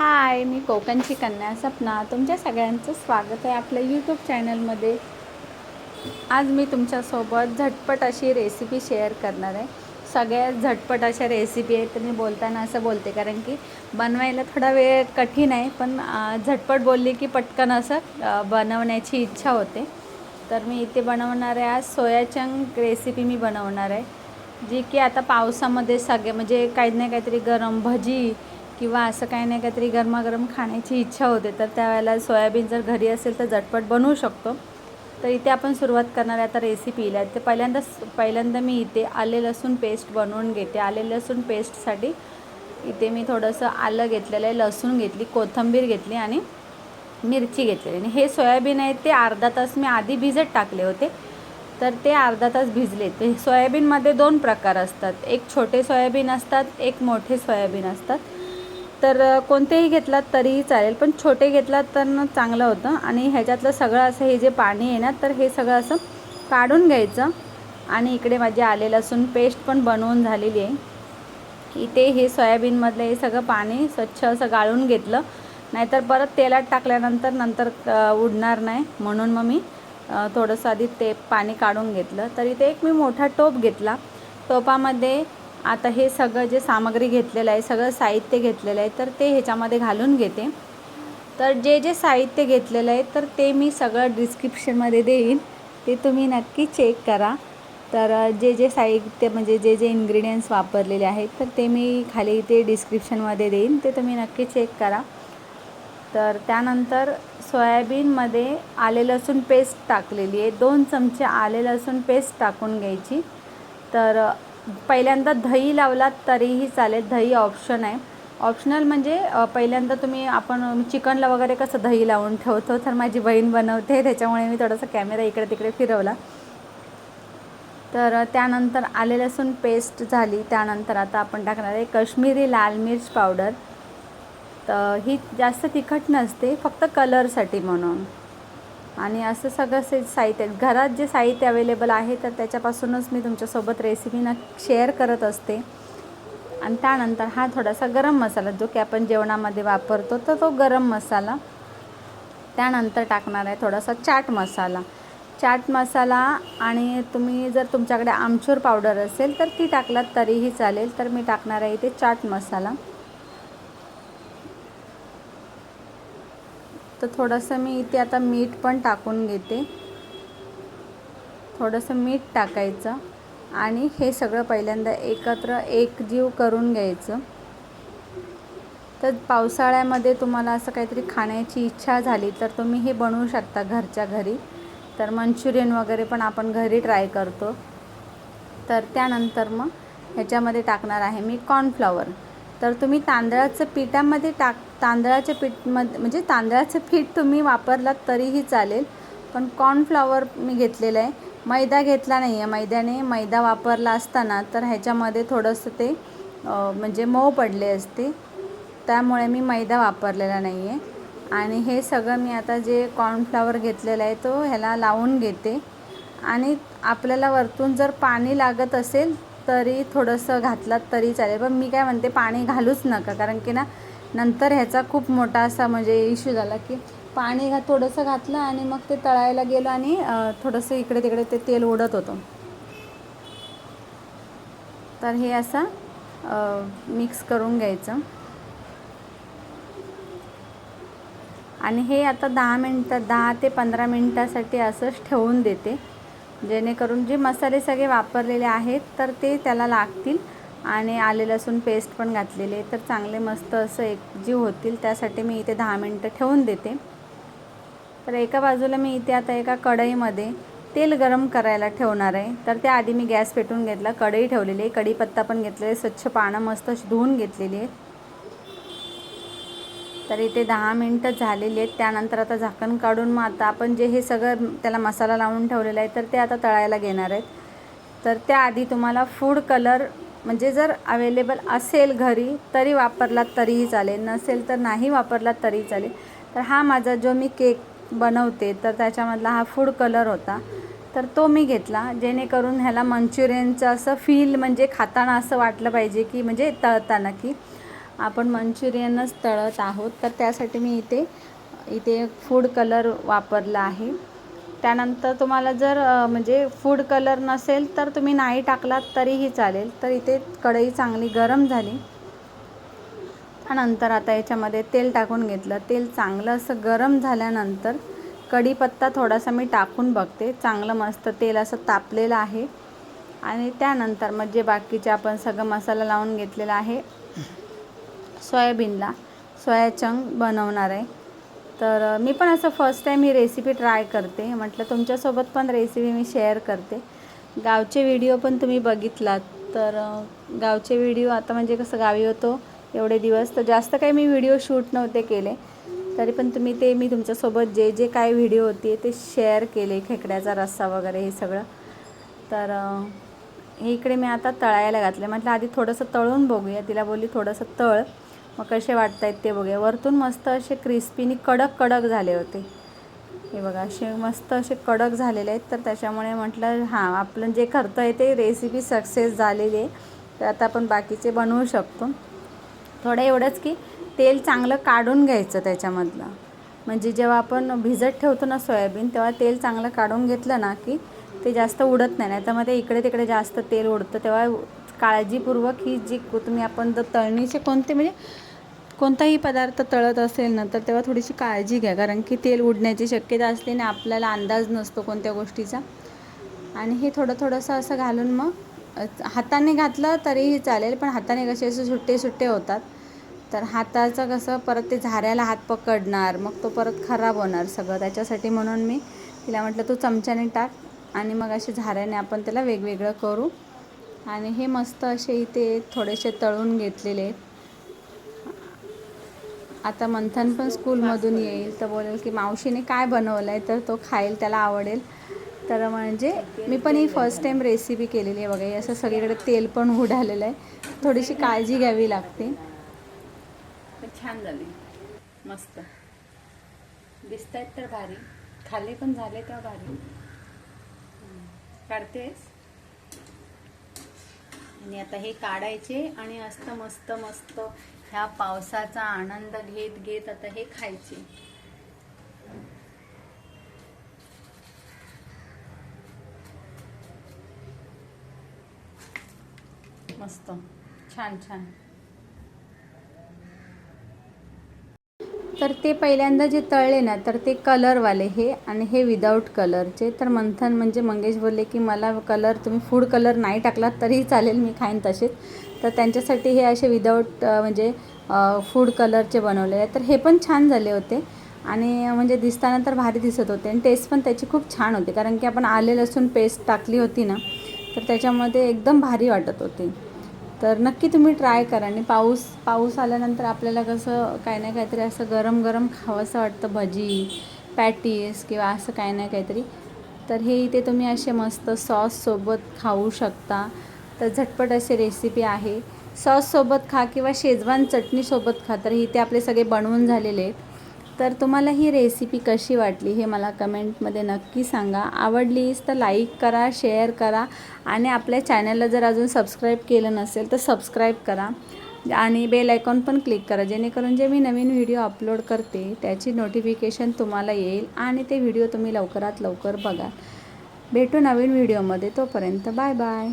हाय मी कोकणची कन्या सपना. तुमच्या सगळ्यांचं स्वागत आहे आपल्या यूट्यूब चॅनलमध्ये आज मी तुमच्यासोबत झटपट अशी रेसिपी शेअर करणार आहे. सगळ्यात झटपट अशा रेसिपी आहेत तर मी बोलताना असं बोलते. कारण की बनवायला थोडा वेळ कठीण आहे पण झटपट बोलली की पटकन असं बनवण्याची इच्छा होते. तर मी इथे बनवणार आहे आज सोयाचंग रेसिपी मी बनवणार आहे. जी की आता पावसामध्ये सगळे म्हणजे काही ना काहीतरी गरम भजी किंवा असं काही नाही काहीतरी गरमागरम खाण्याची इच्छा होते तर त्यावेळेला सोयाबीन जर घरी असेल तर झटपट बनवू शकतो. तर इथे आपण सुरुवात करणार आहे आता रेसिपीला ते पहिल्यांदा पहिल्यांदा मी इथे आले लसूण पेस्ट बनवून घेते. आले लसूण पेस्टसाठी इथे मी थोडंसं आलं घेतलेलं आहे लसूण घेतली कोथिंबीर घेतली आणि मिरची घेतलेली. आणि हे सोयाबीन आहे ते अर्धा तास मी आधी भिजत टाकले होते. तर ते अर्धा तास भिजले. ते सोयाबीनमध्ये दोन प्रकार असतात. एक छोटे सोयाबीन असतात एक मोठे सोयाबीन असतात. तर कोणतेही घेतलात तरीही चालेल पण छोटे घेतलात तर चांगलं होतं. आणि ह्याच्यातलं सगळं असं हे जे पाणी आहे ना तर हे सगळं असं काढून घ्यायचं. आणि इकडे माझी आले लसूण पेस्ट पण बनवून झालेली आहे. इथे हे सोयाबीनमधलं हे सगळं पाणी स्वच्छ असं गाळून घेतलं. नाहीतर परत तेलात टाकल्यानंतर नंतर उडणार नाही. म्हणून मग मी थोडंसं आधी ते पाणी काढून घेतलं. तर इथे एक मी मोठा टोप घेतला. टोपामध्ये आता हे सगळं जे सामग्री घेतलेलं आहे सगळं साहित्य घेतलेलं आहे तर ते ह्याच्यामध्ये घालून घेते. तर जे जे साहित्य घेतलेलं आहे तर ते मी सगळं डिस्क्रिप्शनमध्ये देईन. ते तुम्ही नक्की चेक करा. तर जे जे साहित्य म्हणजे जे जे इन्ग्रेडियंट्स वापरलेले आहेत तर ते मी खाली इथे डिस्क्रिप्शनमध्ये देईन. ते तुम्ही नक्की चेक करा. तर त्यानंतर सोयाबीनमध्ये आले लसूण पेस्ट टाकलेली आहे. दोन चमचे आले लसूण पेस्ट टाकून घ्यायची. तर पहिल्यांदा दही लावलात तरीही चालेल. दही ऑप्शन आहे. ऑप्शनल म्हणजे पहिल्यांदा तुम्ही आपण चिकनला वगैरे कसं दही लावून ठेवतो तर माझी बहीण बनवते. त्याच्यामुळे मी थोडासा कॅमेरा इकडे तिकडे फिरवला. तर त्यानंतर आले लसूण पेस्ट झाली. त्यानंतर आता आपण टाकणार आहे काश्मीरी लाल मिर्च पावडर तर ही जास्त तिखट नसते फक्त कलरसाठी म्हणून. आणि असं सगळं से साहित्य घरात जे साहित्य अवेलेबल आहे तर त्याच्यापासूनच मी तुमच्यासोबत रेसिपी न शेअर करत असते. आणि त्यानंतर हा थोडासा गरम मसाला जो की आपण जेवणामध्ये वापरतो तर तो गरम मसाला. त्यानंतर टाकणार आहे थोडासा चाट मसाला. चाट मसाला आणि तुम्ही जर तुमच्याकडे आमचूर पावडर असेल तर ती टाकलात तरीही चालेल. तर मी टाकणार आहे इथे चाट मसाला. तर थोडंसं मी इथे आता मीठ पण टाकून घेते. थोडंसं मीठ टाकायचं आणि हे सगळं पहिल्यांदा एकत्र एकजीव करून घ्यायचं. तर पावसाळ्यामध्ये तुम्हाला असं काहीतरी खाण्याची इच्छा झाली तर तुम्ही हे बनवू शकता घरच्या घरी. तर मंचुरियन वगैरे पण आपण घरी ट्राय करतो. तर त्यानंतर मग ह्याच्यामध्ये टाकणार आहे मी कॉर्नफ्लॉवर. तर तुम्ही तांदळाचं पिठामध्ये टाक तांदळाच्या पीठ म्हणजे तांदळाचं पीठ तुम्ही वापरलात तरीही चालेल. पण कॉर्नफ्लॉवर मी घेतलेलं आहे. मैदा घेतला नाही आहे मैद्याने. मैदा वापरला असताना तर ह्याच्यामध्ये थोडंसं ते म्हणजे मऊ पडले असते. त्यामुळे मी मैदा वापरलेला नाही आहे आणि हे सगळं मी आता जे कॉर्नफ्लॉवर घेतलेलं आहे तो ह्याला लावून घेते. आणि आपल्याला वरतून जर पाणी लागत असेल तरी थोडंसं घातलात तरी चालेल. पण मी काय म्हणते पाणी घालूच नका. कारण की ना नंतर ह्याचा खूप मोठा असा म्हणजे इश्यू झाला की पाणी घा थोडंसं घातलं आणि मग ते तळायला गेलो आणि थोडंसं इकडे तिकडे ते तेल ओढत होतं. तर हे असं मिक्स करून घ्यायचं. आणि हे आता दहा मिनटं दहा ते पंधरा मिनटासाठी असंच ठेवून देते. जेणेकरून जे मसाले सगळे वापरलेले आहेत तर ते त्याला लागतील. आणि आले लसूण पेस्ट पण घातलेले तर चांगले मस्त असं एकजीव होतील. त्यासाठी मी इथे दहा मिनटं ठेवून देते. तर एका बाजूला मी इथे आता एका कढईमध्ये तेल गरम करायला ठेवणार आहे. तर त्याआधी मी गॅस पेटून घेतला कढई ठेवलेली आहे. कढीपत्ता पण घेतलेला आहे स्वच्छ पानं मस्त धुवून घेतलेली आहेत. तर इथे दहा मिनटं झालेली आहेत. त्यानंतर आता झाकण काढून मग आता आपण जे हे सगळं त्याला मसाला लावून ठेवलेला आहे तर ते आता तळायला घेणार आहेत. तर त्याआधी तुम्हाला फूड कलर म्हणजे जर अवेलेबल असेल घरी तरी वापरलात तरीही चालेल. नसेल तर नाही वापरलात तरी चालेल. तर हा माझा जो मी केक बनवते तर त्याच्यामधला हा फूड कलर होता. तर तो मी घेतला जेणेकरून ह्याला मंचुरियनचं असं फील म्हणजे खाताना असं वाटलं पाहिजे की म्हणजे तळताना की आपण मंचुरियनच तळत आहोत. तर त्यासाठी मी इथे इथे फूड कलर वापरला आहे. त्यानंतर तुम्हाला जर म्हणजे फूड कलर नसेल तर तुम्ही नाही टाकलात तरीही चालेल. तर इथे कढई चांगली गरम झाली. त्यानंतर आता याच्यामध्ये तेल टाकून घेतलं. तेल चांगलं असं गरम झाल्यानंतर कढीपत्ता थोडासा मी टाकून बघते. चांगलं मस्त तेल असं तापलेलं आहे. आणि त्यानंतर मग जे बाकीचे आपण सगळं मसाला लावून घेतलेला आहे सोयाबीनला. सोयाचंग बनवणार आहे. तर मी पण असं फर्स्ट टाईम ही रेसिपी ट्राय करते. म्हटलं तुमच्यासोबत पण रेसिपी मी शेअर करते. गावचे व्हिडिओ पण तुम्ही बघितलात. तर गावचे व्हिडिओ आता म्हणजे कसं गावी होतो एवढे दिवस. तर जास्त काही मी व्हिडिओ शूट नव्हते केले. तरी पण तुम्ही ते मी तुमच्यासोबत जे जे काय व्हिडिओ होते ते शेअर केले खेकड्याचा रस्सा वगैरे हे सगळं. तर हे इकडे मी आता तळायला घातले म्हटलं आधी थोडंसं तळून बघूया. तिला बोलली थोडंसं तळ. मग कसे वाटत आहेत ते बघूया. वरतून मस्त असे क्रिस्पीनी कडक कडक झाले होते. हे बघा असे मस्त असे कडक झालेले आहेत. तर त्याच्यामुळे म्हटलं हां आपलं जे करतो आहे ते रेसिपी सक्सेस झालेली आहे. तर आता आपण बाकीचे बनवू शकतो. थोडं एवढंच की तेल चांगलं काढून घ्यायचं त्याच्यामधलं. म्हणजे जेव्हा आपण भिजत ठेवतो ना सोयाबीन तेव्हा तेल चांगलं काढून घेतलं ना की ते जास्त उडत नाही. नाही तर मग ते इकडे तिकडे जास्त तेल उडतं. तेव्हा काळजीपूर्वक ही जी तुम्ही आपण जर तळणीचे कोणते म्हणजे कोणताही पदार्थ तळत असेल ना तर तेव्हा थोडीशी काळजी घ्या. कारण की तेल उडण्याची शक्यता असते आणि आपल्याला अंदाज नसतो कोणत्या गोष्टीचा. आणि हे थोडं थोडंसं असं घालून मग हाताने घातलं तरीही चालेल पण हाताने कसे असे सुट्टे सुट्टे होतात. तर हाताचं कसं परत ते झाऱ्याला हात पकडणार मग तो परत खराब होणार सगळं. त्याच्यासाठी म्हणून मी तिला म्हटलं तू चमच्याने टाक आणि मग असे झाऱ्याने आपण त्याला वेगवेगळं करू. आणि हे मस्त असे इथे थोडेसे तळून घेतलेले आहेत. आता मंथन पण स्कूलमधून येईल. तर बोलेल की मावशीने काय बनवलं आहे तर तो खाईल त्याला आवडेल. तर म्हणजे मी पण ही फर्स्ट टाईम रेसिपी केलेली आहे बघा. असं सगळीकडे तेल पण उडालेलं आहे. थोडीशी काळजी घ्यावी लागते. छान झाली. मस्त. दिसत आहेत तर भारी. खाली पण झाले तर भारी. काढतेस? आणि आता हे काढायचे आणि असतं मस्त मस्त ह्या पावसाचा आनंद घेत घेत आता हे खायचे. मस्त. छान छान. तर ते पहिल्यांदा जे तळले ना तर ते कलरवाले हे आणि हे विदाऊट कलरचे तर मंथन म्हणजे मंगेश बोलले की मला कलर तुम्ही फूड कलर नाही टाकलात तरीही चालेल मी खाईन तसेच तर त्यांच्यासाठी हे असे विदाऊट म्हणजे फूड कलरचे बनवले आहे तर हे पण छान झाले होते. आणि म्हणजे दिसताना तर भारी दिसत होते आणि टेस्ट पण त्याची खूप छान होती. कारण की आपण आले लसूण पेस्ट टाकली होती ना तर त्याच्यामध्ये एकदम भारी वाटत होती. तर नक्की तुम्ही ट्राय करा. आणि पाऊस पाऊस आल्यानंतर आपल्याला कसं काय ना काहीतरी असं गरम गरम खावंसं वाटतं भजी पॅटीस किंवा असं काही ना काहीतरी. तर हे इथे तुम्ही असे मस्त सॉससोबत खाऊ शकता. तर झटपट अशी रेसिपी आहे. सॉससोबत खा किंवा शेजवान चटणीसोबत खा. तर इथे आपले सगळे बनवून झालेले आहेत. तर तुम्हाला ही रेसिपी कशी वाटली हे मला कमेंटमध्ये नक्की सांगा. आवडलीस तर लाईक करा शेअर करा आणि आपल्या चॅनलला जर अजून सबस्क्राईब केलं नसेल तर सबस्क्राईब करा आणि बेल आयकॉन पण क्लिक करा. जेणेकरून जे मी नवीन व्हिडिओ अपलोड करते त्याची नोटिफिकेशन तुम्हाला येईल आणि ते व्हिडिओ तुम्ही लवकरात लवकर बघा भेटू नवीन व्हिडिओमध्ये तोपर्यंत बाय बाय